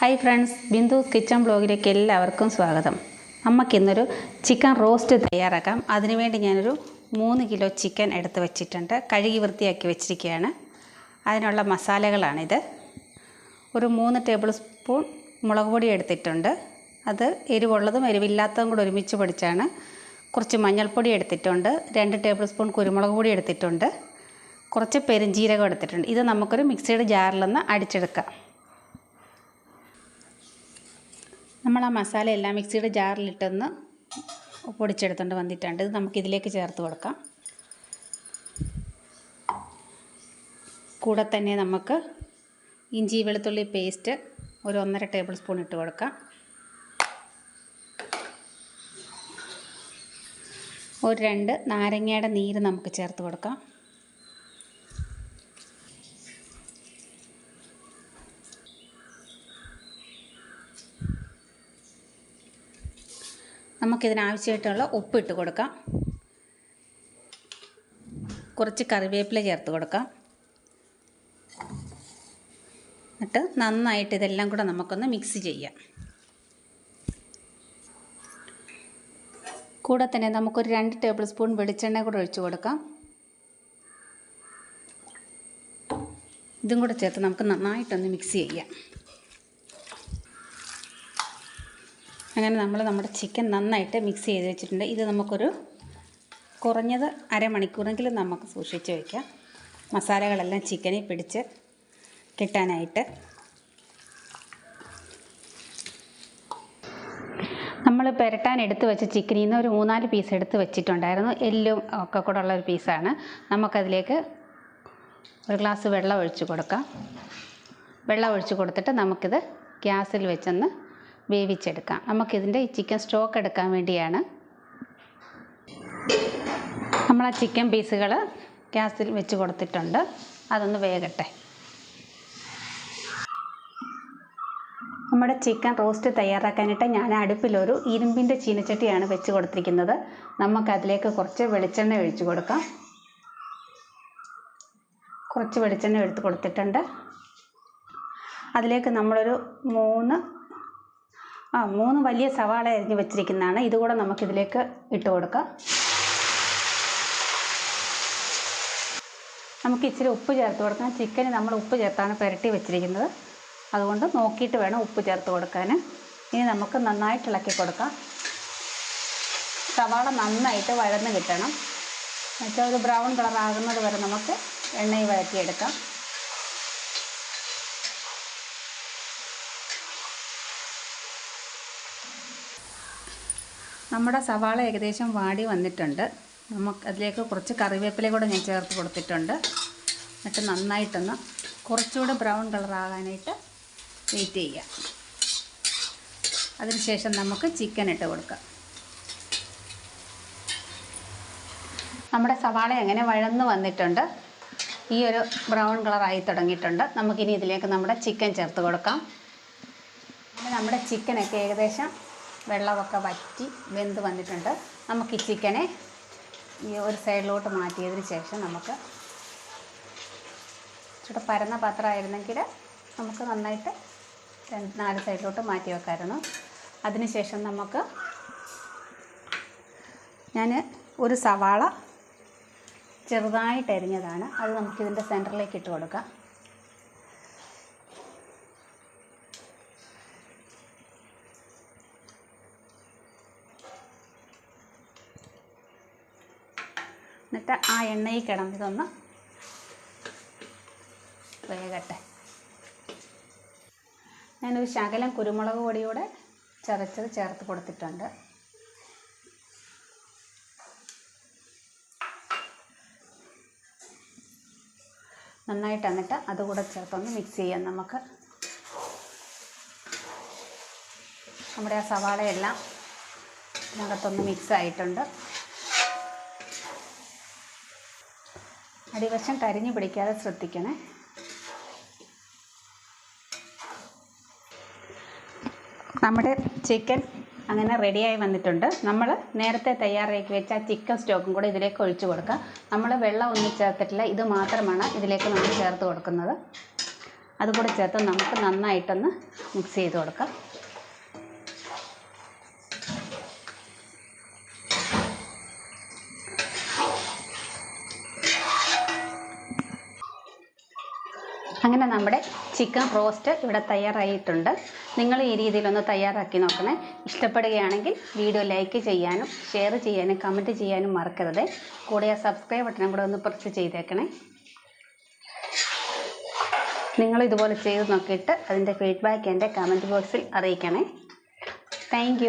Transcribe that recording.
Hi friends Bindu's kitchen ബ്ലോഗിലേക്ക് എല്ലാവർക്കും സ്വാഗതം. നമുക്കിന്നൊരു ചിക്കൻ റോസ്റ്റ് തയ്യാറാക്കാം. അതിനുവേണ്ടി ഞാനൊരു മൂന്ന് കിലോ ചിക്കൻ എടുത്ത് വെച്ചിട്ടുണ്ട്. കഴുകി വൃത്തിയാക്കി വെച്ചിരിക്കുകയാണ്. അതിനുള്ള മസാലകളാണിത്. ഒരു മൂന്ന് ടേബിൾ സ്പൂൺ മുളക് പൊടി എടുത്തിട്ടുണ്ട്. അത് എരിവുള്ളതും എരിവില്ലാത്തതും കൂടെ ഒരുമിച്ച് പൊടിച്ചാണ് കുറച്ച് മഞ്ഞൾപ്പൊടി എടുത്തിട്ടുണ്ട്. രണ്ട് ടേബിൾ സ്പൂൺ കുരുമുളക് പൊടി എടുത്തിട്ടുണ്ട്. കുറച്ച് പെരുംജീരകം എടുത്തിട്ടുണ്ട്. ഇത് നമുക്കൊരു മിക്സിയുടെ ജാറിൽ ജാറിലൊന്ന് അടിച്ചെടുക്കാം. നമ്മൾ ആ മസാല എല്ലാം മിക്സിയുടെ ജാറിലിട്ടൊന്ന് പൊടിച്ചെടുത്തുകൊണ്ട് വന്നിട്ടുണ്ട്. ഇത് നമുക്കിതിലേക്ക് ചേർത്ത് കൊടുക്കാം. കൂടെ തന്നെ നമുക്ക് ഇഞ്ചി വെളുത്തുള്ളി പേസ്റ്റ് ഒരു ഒന്നര ടേബിൾ സ്പൂൺ ഇട്ട് കൊടുക്കാം. ഒരു രണ്ട് നാരങ്ങയുടെ നീര് നമുക്ക് ചേർത്ത് കൊടുക്കാം. നമുക്കിതിനാവശ്യമായിട്ടുള്ള ഉപ്പ് ഇട്ട് കൊടുക്കാം. കുറച്ച് കറിവേപ്പില ചേർത്ത് കൊടുക്കാം. എന്നിട്ട് നന്നായിട്ട് ഇതെല്ലാം കൂടെ നമുക്കൊന്ന് മിക്സ് ചെയ്യാം. കൂടെ തന്നെ നമുക്കൊരു രണ്ട് ടേബിൾ സ്പൂൺ വെളിച്ചെണ്ണ കൂടെ ഒഴിച്ചു കൊടുക്കാം. ഇതും കൂടെ ചേർത്ത് നമുക്ക് നന്നായിട്ടൊന്ന് മിക്സ് ചെയ്യാം. അങ്ങനെ നമ്മൾ നമ്മുടെ ചിക്കൻ നന്നായിട്ട് മിക്സ് ചെയ്ത് വെച്ചിട്ടുണ്ട്. ഇത് നമുക്കൊരു കുറഞ്ഞത് അരമണിക്കൂറെങ്കിലും നമുക്ക് സൂക്ഷിച്ച് വയ്ക്കാം മസാലകളെല്ലാം ചിക്കനിൽ പിടിച്ച് കിട്ടാനായിട്ട്. നമ്മൾ പുരട്ടാൻ എടുത്ത് വെച്ച ചിക്കനിൽ നിന്ന് ഒരു മൂന്നാൽ പീസ് എടുത്ത് വെച്ചിട്ടുണ്ടായിരുന്നു. എല്ലും ഒക്കെ കൂടെ ഉള്ള ഒരു പീസാണ് നമുക്കതിലേക്ക് ഒരു ഗ്ലാസ് വെള്ളം ഒഴിച്ച് കൊടുക്കാം. വെള്ളം ഒഴിച്ച് കൊടുത്തിട്ട് നമുക്കിത് ഗ്യാസിൽ വെച്ചൊന്ന് വേവിച്ചെടുക്കാം. നമുക്കിതിന്റെ ചിക്കൻ സ്റ്റോക്ക് എടുക്കാൻ വേണ്ടിയാണ്. നമ്മൾ ആ ചിക്കൻ പീസുകൾ ഗ്യാസിൽ വെച്ച് കൊടുത്തിട്ടുണ്ട്. അതൊന്ന് വേകട്ടെ. നമ്മുടെ ചിക്കൻ റോസ്റ്റ് തയ്യാറാക്കാനായിട്ട് ഞാൻ അടുപ്പിലൊരു ഇരുമ്പിന്റെ ചീനച്ചട്ടിയാണ് വെച്ച് കൊടുത്തിരിക്കുന്നത്. നമുക്കതിലേക്ക് കുറച്ച് വെളിച്ചെണ്ണ ഒഴിച്ചു കൊടുക്കാം. കുറച്ച് വെളിച്ചെണ്ണ എടുത്ത് കൊടുത്തിട്ടുണ്ട്. അതിലേക്ക് നമ്മളൊരു മൂന്ന് ആ മൂന്ന് വലിയ സവാള അരിഞ്ഞ് വെച്ചിരിക്കുന്നതാണ്. ഇതുകൂടെ നമുക്കിതിലേക്ക് ഇട്ട് കൊടുക്കാം. നമുക്ക് ഇച്ചിരി ഉപ്പ് ചേർത്ത് കൊടുക്കാം. ചിക്കന് നമ്മൾ ഉപ്പ് ചേർത്താണ് പുരട്ടി വെച്ചിരിക്കുന്നത്. അതുകൊണ്ട് നോക്കിയിട്ട് വേണം ഉപ്പ് ചേർത്ത് കൊടുക്കാൻ. ഇനി നമുക്ക് നന്നായിട്ട് ഇളക്കി കൊടുക്കാം. സവാള നന്നായിട്ട് വഴന്ന് കിട്ടണം. എന്നുവെച്ചാൽ ഒരു ബ്രൗൺ കളർ ആകുന്നത് വരെ നമുക്ക് എണ്ണയിൽ വഴറ്റിയെടുക്കാം. നമ്മുടെ സവാള ഏകദേശം വാടി വന്നിട്ടുണ്ട്. നമുക്ക് അതിലേക്ക് കുറച്ച് കറിവേപ്പില കൂടെ ഞാൻ ചേർത്ത് കൊടുത്തിട്ടുണ്ട്. എന്നിട്ട് നന്നായിട്ടൊന്ന് കുറച്ചുകൂടെ ബ്രൗൺ കളറാകാനായിട്ട് വെയിറ്റ് ചെയ്യാം അതിനുശേഷം നമുക്ക് ചിക്കൻ ഇട്ട് കൊടുക്കാം. നമ്മുടെ സവാള എങ്ങനെ വഴന്ന് വന്നിട്ടുണ്ട്. ഈ ഒരു ബ്രൗൺ കളറായി തുടങ്ങിയിട്ടുണ്ട്. നമുക്കിനി ഇതിലേക്ക് നമ്മുടെ ചിക്കൻ ചേർത്ത് കൊടുക്കാം. നമ്മുടെ ചിക്കനൊക്കെ ഏകദേശം വെള്ളമൊക്കെ വറ്റി വെന്ത് വന്നിട്ടുണ്ട്. നമുക്ക് ഈ ചിക്കനെ ഈ ഒരു സൈഡിലോട്ട് മാറ്റിയതിന് ശേഷം നമുക്ക് ഇച്ചിരി പരന്ന പാത്രമായിരുന്നെങ്കിൽ നമുക്ക് നന്നായിട്ട് രണ്ട് നാല് സൈഡിലോട്ട് മാറ്റി വെക്കാമായിരുന്നു അതിനുശേഷം നമുക്ക് ഞാൻ ഒരു സവാള ചെറുതായിട്ട് അരിഞ്ഞതാണ്. അത് നമുക്കിതിന്റെ സെന്ററിലേക്ക് ഇട്ട് കൊടുക്കാം. എന്നിട്ട് ആ എണ്ണയിൽ കിടന്ന് ഇതൊന്ന് വേകട്ടെ. ഞാനൊരു ശകലം കുരുമുളക് പൊടിയൂടെ ചതച്ചത് ചേർത്ത് കൊടുത്തിട്ടുണ്ട്. നന്നായിട്ട് എന്നിട്ട് അതുകൂടെ ചേർത്തൊന്ന് മിക്സ് ചെയ്യാം നമുക്ക്. നമ്മുടെ ആ സവാളയെല്ലാം ഇതിനകത്തൊന്ന് മിക്സ് ആയിട്ടുണ്ട്. അടിവശം കരിഞ്ഞു പിടിക്കാതെ ശ്രദ്ധിക്കണേ. നമ്മുടെ ചിക്കൻ അങ്ങനെ റെഡിയായി വന്നിട്ടുണ്ട്. നമ്മൾ നേരത്തെ തയ്യാറാക്കി വെച്ച ചിക്കൻ സ്റ്റോക്കും കൂടെ ഇതിലേക്ക് ഒഴിച്ചു കൊടുക്കുക. നമ്മൾ വെള്ളം ഒന്നും ചേർത്തിട്ടില്ല. ഇത് മാത്രമാണ് ഇതിലേക്ക് നമ്മൾ ചേർത്ത് കൊടുക്കുന്നത്. അതുകൂടെ ചേർത്ത് നമുക്ക് നന്നായിട്ടൊന്ന് മിക്സ് ചെയ്ത് കൊടുക്കാം. അങ്ങനെ നമ്മുടെ ചിക്കൻ റോസ്റ്റ് ഇവിടെ തയ്യാറായിട്ടുണ്ട്. നിങ്ങൾ ഈ രീതിയിലൊന്ന് തയ്യാറാക്കി നോക്കണേ. ഇഷ്ടപ്പെടുകയാണെങ്കിൽ വീഡിയോ ലൈക്ക് ചെയ്യാനും ഷെയർ ചെയ്യാനും കമന്റ് ചെയ്യാനും മറക്കരുത്. കൂടെ ആ സബ്സ്ക്രൈബ് ബട്ടണും കൂടെ ഒന്ന് പ്രസ് ചെയ്തേക്കണേ. നിങ്ങൾ ഇതുപോലെ ചെയ്ത് നോക്കിയിട്ട് അതിന്റെ ഫീഡ്ബാക്ക് എന്റെ കമന്റ് ബോക്സിൽ അറിയിക്കണേ. താങ്ക്